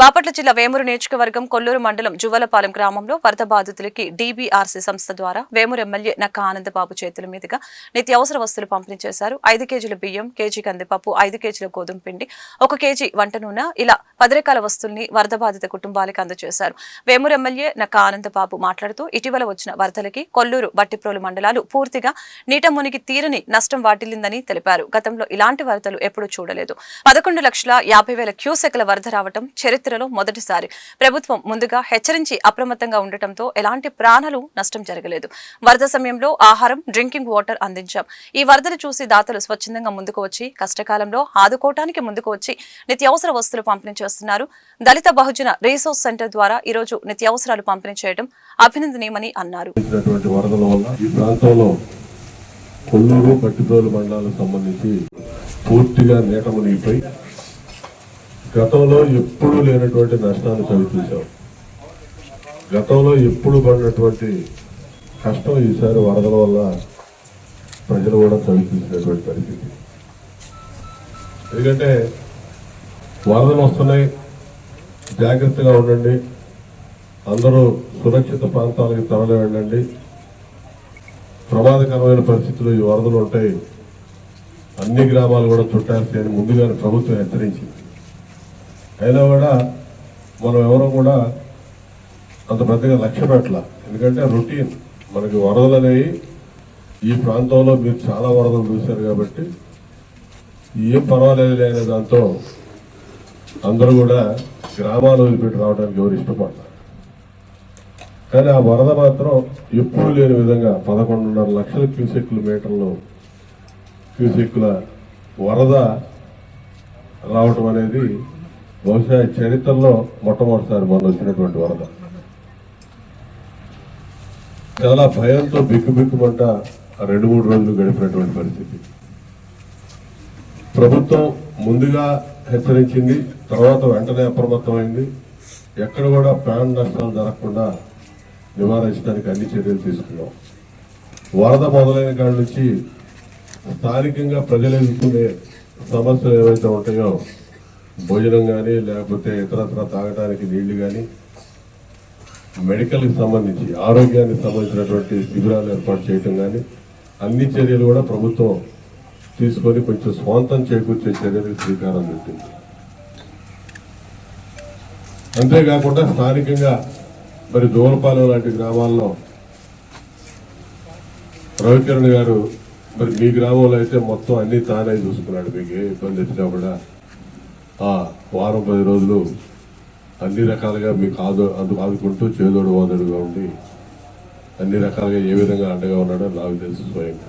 బాపట్ల జిల్లా వేమూరు నియోజకవర్గం కొల్లూరు మండలం జువ్వలపాలెం గ్రామంలో వరద బాధితులకి డీబీఆర్సీ సంస్థ ద్వారా వేమూరు ఎమ్మెల్యే నక్క ఆనందబాబు చేతుల మీదుగా నిత్యావసర వస్తువులు పంపిణీ చేశారు. ఐదు కేజీల బియ్యం కేజీ కందిపప్పు ఐదు కేజీల గోధుమ పిండి ఒక కేజీ వంట నూనె ఇలా పది రకాల వస్తువుల్ని వరద బాధిత కుటుంబాలకు అందజేశారు. వేమూరు ఎమ్మెల్యే నక్క ఆనందబాబు మాట్లాడుతూ ఇటీవల వచ్చిన వరదలకి కొల్లూరు బట్టిప్రోలు మండలాలు పూర్తిగా నీట మునిగి తీరని నష్టం వాటిల్లిందని తెలిపారు. గతంలో ఇలాంటి వరదలు ఎప్పుడూ చూడలేదు. పదకొండు లక్షల యాభై వేల క్యూసెక్ల వరద రావటం చరిత్రలో మొదటిసారి. ప్రభుత్వం ముందుగా హెచ్చరించి అప్రమత్తంగా ఉండటంతో ఎలాంటి ప్రాణాలు నష్టం జరగలేదు. వరద సమయంలో ఆహారం డ్రింకింగ్ వాటర్ అందించాం. ఈ వరదలు చూసి దాతలు స్వచ్ఛందంగా ముందుకు వచ్చి కష్టకాలంలో ఆదుకోవటానికి ముందుకు వచ్చి నిత్యావసర వస్తువులు పంపిణీ చేస్తున్నారు. దళిత బహుజన రీసోర్స్ సెంటర్ ద్వారా ఈరోజు నిత్యావసరాలు పంపిణీ చేయడం అభినందనీయమని అన్నారు. ఈ ప్రాంతంలో కొల్లూరు పట్టిప్రోలు మండలాలకు సంబంధించి పూర్తిగా నీట మునిగిపోయి గతంలో ఎప్పుడూ లేనటువంటి నష్టాన్ని చవి గతంలో ఎప్పుడు పడినటువంటి కష్టం ఈసారి వరదల వల్ల ప్రజలు కూడా చవి పరిస్థితి. ఎందుకంటే వరదలు వస్తున్నాయి. జాగ్రత్తగా ఉండండి. అందరూ సురక్షిత ప్రాంతాలకు తరలి వెళ్ళండి ప్రమాదకరమైన పరిస్థితులు ఈ వరదలు ఉంటాయి. అన్ని గ్రామాలు కూడా చుట్టాల్సి అని ముందుగానే ప్రభుత్వం హెచ్చరించింది. అయినా కూడా మనం ఎవరు కూడా అంత పెద్దగా లక్ష్య పెట్టాల. ఎందుకంటే రొటీన్ మనకి వరదలు అనేవి ఈ ప్రాంతంలో మీరు చాలా వరదలు చూశారు కాబట్టి ఏం పర్వాలేదు అనే దాంతో అందరూ కూడా గ్రామాలు వదిలిపెట్టి రావడానికి ఎవరు ఇష్టపడతారు? కానీ ఆ వరద మాత్రం ఎప్పుడూ లేని విధంగా పదకొండున్నర లక్షల క్యూసెక్ల మీటర్లు క్యూసెక్ల వరద రావటం అనేది బహుశా చరిత్రలో మొట్టమొదటిసారి మనం వచ్చినటువంటి వరద. చాలా భయంతో బిక్కుబిక్కుమంట రెండు మూడు రోజులు గడిపినటువంటి పరిస్థితి. ప్రభుత్వం ముందుగా హెచ్చరించింది తర్వాత వెంటనే అప్రమత్తమైంది. ఎక్కడ కూడా ప్రాణ నష్టాలు జరగకుండా నివారించడానికి అన్ని చర్యలు తీసుకున్నాం. వరద మొదలైన కాడి నుంచి స్థానికంగా ప్రజలు ఎదుర్కొనే సమస్యలు ఏవైతే ఉంటాయో భోజనం కానీ లేకపోతే ఇతరత్ర తాగడానికి నీళ్ళు కానీ మెడికల్కి సంబంధించి ఆరోగ్యానికి సంబంధించినటువంటి శిబిరాలు ఏర్పాటు చేయటం కానీ అన్ని చర్యలు కూడా ప్రభుత్వం తీసుకొని కొంచెం స్వాంతం చేకూర్చే చర్యలకు శ్రీకారం చుట్టింది. అంతేకాకుండా స్థానికంగా మరి దూరపాలెం లాంటి గ్రామాల్లో రవికిరణ్ గారు మరి మీ గ్రామంలో అయితే మొత్తం అన్ని తానే చూసుకున్నాడు. మీకు ఏ ఇబ్బంది వచ్చినా కూడా వారం పది రోజులు అన్ని రకాలుగా మీకు ఆదో అందు ఆదుకుంటూ చేదోడు వాదడుగా ఉండి అన్ని రకాలుగా ఏ విధంగా అండగా ఉన్నాడో నాకు తెలుసు స్వయంగా.